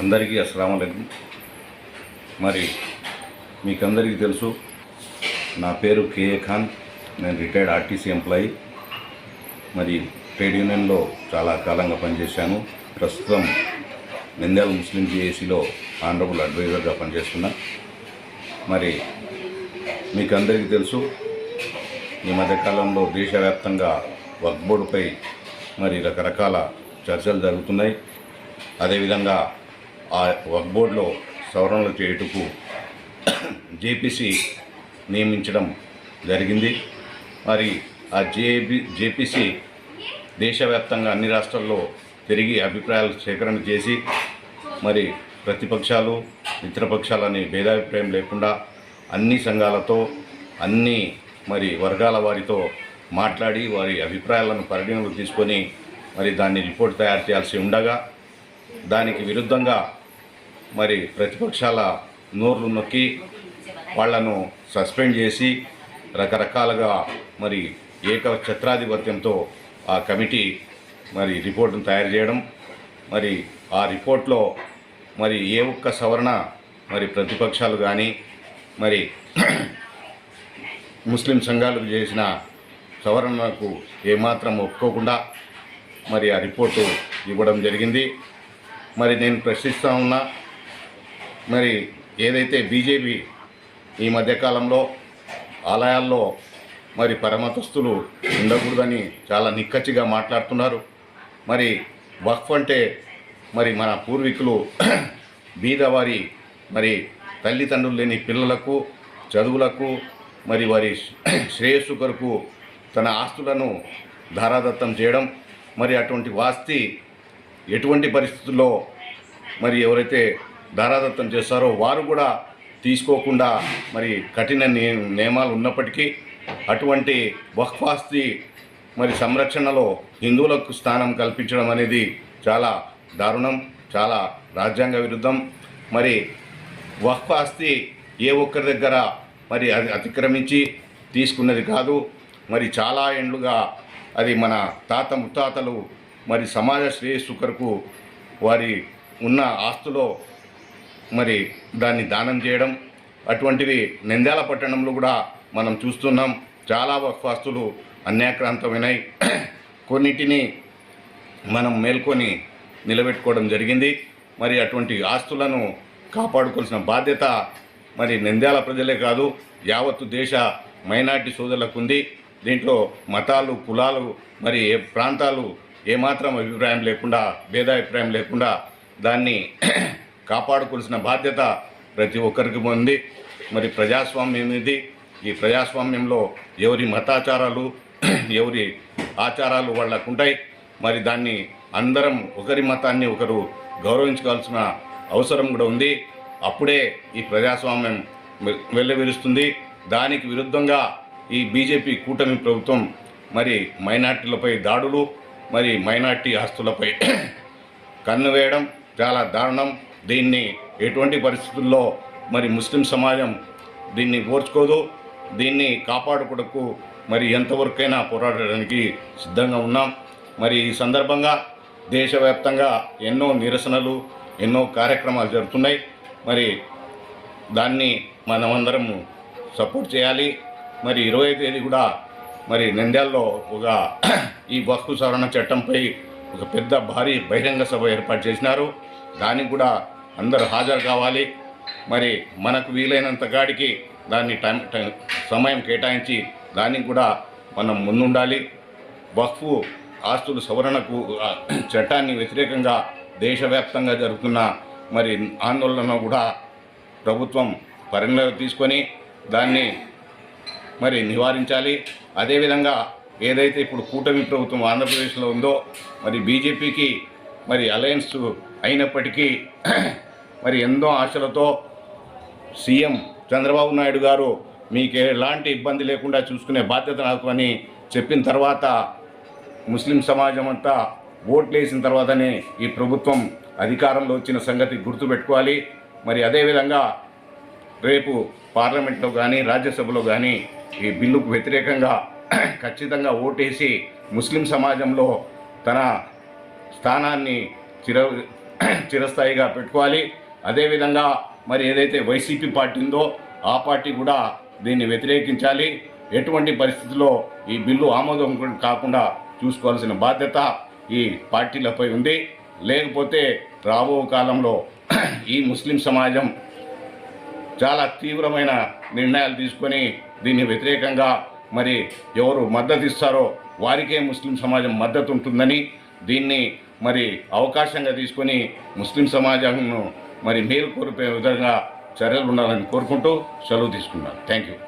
అందరికీ అస్సలం అయికం మరి మీకందరికీ తెలుసు నా పేరు K Khan. Khan retired RTC employee. మరి ట్రేడ్ యూనియన్లో చాలా కాలంగా పనిచేశాను. ప్రస్తుతం నింద్యాల ముస్లిం జేఏసీలో ఆనరబుల్ అడ్వైజర్గా పనిచేస్తున్నా. మరి మీకు అందరికీ తెలుసు ఈ మధ్యకాలంలో దేశవ్యాప్తంగా వర్క్ బోర్డుపై మరి రకరకాల చర్చలు జరుగుతున్నాయి. అదేవిధంగా ఆ వక్ఫ్ బోర్డులో సవరణలు చేయుటకు జేపీసీ నియమించడం జరిగింది. మరి ఆ జేబి జేపీసీ దేశవ్యాప్తంగా అన్ని రాష్ట్రాల్లో తిరిగి అభిప్రాయాలు సేకరణ చేసి మరి ప్రతిపక్షాలు మిత్రపక్షాలని భేదాభిప్రాయం లేకుండా అన్ని సంఘాలతో అన్ని మరి వర్గాల వారితో మాట్లాడి వారి అభిప్రాయాలను పరిగణలోకి తీసుకొని మరి దాన్ని రిపోర్ట్ తయారు చేయాల్సి ఉండగా దానికి విరుద్ధంగా మరి ప్రతిపక్షాల నోర్లు నొక్కి వాళ్ళను సస్పెండ్ చేసి రకరకాలుగా మరి ఏక ఛత్రాధిపత్యంతో ఆ కమిటీ మరి రిపోర్టును తయారు చేయడం మరి ఆ రిపోర్ట్లో మరి ఏ ఒక్క సవరణ మరి ప్రతిపక్షాలు కానీ మరి ముస్లిం సంఘాలు చేసిన సవరణకు ఏమాత్రం ఒప్పుకోకుండా మరి ఆ రిపోర్టు ఇవ్వడం జరిగింది. మరి నేను ప్రశ్నిస్తూ ఉన్నా మరి ఏదైతే బీజేపీ ఈ మధ్యకాలంలో ఆలయాల్లో మరి పరమతస్తులు ఉండకూడదని చాలా నిక్కచ్చిగా మాట్లాడుతున్నారు. మరి వక్ఫ్ అంటే మరి మన పూర్వీకులు బీదవారి మరి తల్లిదండ్రులు లేని పిల్లలకు చదువులకు మరి వారి శ్రేయస్సు కొరకు తన ఆస్తులను ధారాదత్తం చేయడం మరి అటువంటి వాస్తి ఎటువంటి పరిస్థితుల్లో మరి ఎవరైతే ధారాదత్తం చేస్తారో వారు కూడా తీసుకోకుండా మరి కఠిన నియ నియమాలు ఉన్నప్పటికీ అటువంటి వక్ఫాస్తి మరి సంరక్షణలో హిందువులకు స్థానం కల్పించడం అనేది చాలా దారుణం చాలా రాజ్యాంగ విరుద్ధం. మరి వక్ఫ్ ఆస్తి ఏ ఒక్కరి దగ్గర మరి అది అతిక్రమించి తీసుకున్నది కాదు. మరి చాలా ఏండ్లుగా అది మన తాత ముత్తాతలు మరి సమాజ శ్రేయస్సు కొరకు వారి ఉన్న ఆస్తులో మరి దాన్ని దానం చేయడం అటువంటివి నంద్యాల పట్టణంలో కూడా మనం చూస్తున్నాం. చాలా వక్ఫాస్తులు అన్యాక్రాంతమైనాయి కొన్నిటిని మనం మేల్కొని నిలబెట్టుకోవడం జరిగింది. మరి అటువంటి ఆస్తులను కాపాడుకోవాల్సిన బాధ్యత మరి నంద్యాల ప్రజలే కాదు యావత్తు దేశ మైనార్టీ సోదరులకు ఉంది దీంట్లో మతాలు కులాలు మరి ఏ ప్రాంతాలు ఏమాత్రం అభిప్రాయం లేకుండా భేదాభిప్రాయం లేకుండా దాన్ని కాపాడుకోవాల్సిన బాధ్యత ప్రతి ఒక్కరికి ఉంది. మరి ప్రజాస్వామ్యం ఇది ఈ ప్రజాస్వామ్యంలో ఎవరి మతాచారాలు ఎవరి ఆచారాలు వాళ్ళకు ఉంటాయి మరి దాన్ని అందరం ఒకరి మతాన్ని ఒకరు గౌరవించుకోవాల్సిన అవసరం కూడా ఉంది. అప్పుడే ఈ ప్రజాస్వామ్యం వె- వెల్లవిరుస్తుంది. దానికి విరుద్ధంగా ఈ బీజేపీ కూటమి ప్రభుత్వం మరి మైనార్టీలపై దాడులు మరి మైనార్టీ ఆస్తులపై కన్ను వేయడం చాలా దారుణం. దీన్ని ఎటువంటి పరిస్థితుల్లో మరి ముస్లిం సమాజం దీన్ని ఓర్చుకోదు దీన్ని కాపాడుకోవడకు మరి ఎంతవరకైనా పోరాడడానికి సిద్ధంగా ఉన్నాం. మరి ఈ సందర్భంగా దేశవ్యాప్తంగా ఎన్నో నిరసనలు ఎన్నో కార్యక్రమాలు జరుగుతున్నాయి. మరి దాన్ని మనమందరం సపోర్ట్ చేయాలి. మరి ఇరవై తేదీ కూడా మరి నంద్యాలలో ఒక ఈ వస్తు సవరణ చట్టంపై ఒక పెద్ద భారీ బహిరంగ సభ ఏర్పాటు చేసినారు. దానికి కూడా అందరూ హాజరు కావాలి. మరి మనకు వీలైనంత గాడికి దాన్ని టైం సమయం కేటాయించి దానికి కూడా మనం ముందుండాలి. వక్ఫు ఆస్తుల సవరణకు చట్టాన్ని వ్యతిరేకంగా దేశవ్యాప్తంగా జరుగుతున్న మరి ఆందోళన కూడా ప్రభుత్వం పరిగణలోకి తీసుకొని దాన్ని మరి నివారించాలి. అదేవిధంగా ఏదైతే ఇప్పుడు కూటమి ప్రభుత్వం ఆంధ్రప్రదేశ్లో ఉందో మరి బీజేపీకి మరి అలయన్స్ అయినప్పటికీ మరి ఎంతో ఆశలతో సీఎం చంద్రబాబు నాయుడు గారు మీకు ఎలాంటి ఇబ్బంది లేకుండా చూసుకునే బాధ్యత నాకు అని చెప్పిన తర్వాత ముస్లిం సమాజం అంతా ఓట్లు వేసిన తర్వాతనే ఈ ప్రభుత్వం అధికారంలో వచ్చిన సంగతి గుర్తుపెట్టుకోవాలి. మరి అదేవిధంగా రేపు పార్లమెంట్లో కానీ రాజ్యసభలో కానీ ఈ బిల్లుకు వ్యతిరేకంగా ఖచ్చితంగా ఓటేసి ముస్లిం సమాజంలో తన స్థానాన్ని చిర చిరస్థాయిగా పెట్టుకోవాలి. అదేవిధంగా మరి ఏదైతే వైసీపీ పార్టీ ఉందో ఆ పార్టీ కూడా దీన్ని వ్యతిరేకించాలి. ఎటువంటి పరిస్థితుల్లో ఈ బిల్లు ఆమోదం కాకుండా చూసుకోవాల్సిన బాధ్యత ఈ పార్టీలపై ఉంది. లేకపోతే రాబో కాలంలో ఈ ముస్లిం సమాజం చాలా తీవ్రమైన నిర్ణయాలు తీసుకొని దీన్ని వ్యతిరేకంగా మరి ఎవరు మద్దతు ఇస్తారో వారికే ముస్లిం సమాజం మద్దతు ఉంటుందని దీన్ని మరి అవకాశంగా తీసుకొని ముస్లిం సమాజంను మరి మేలు కోరిపోయే విధంగా చర్యలు ఉండాలని కోరుకుంటూ సెలవు తీసుకున్నాను. Thank you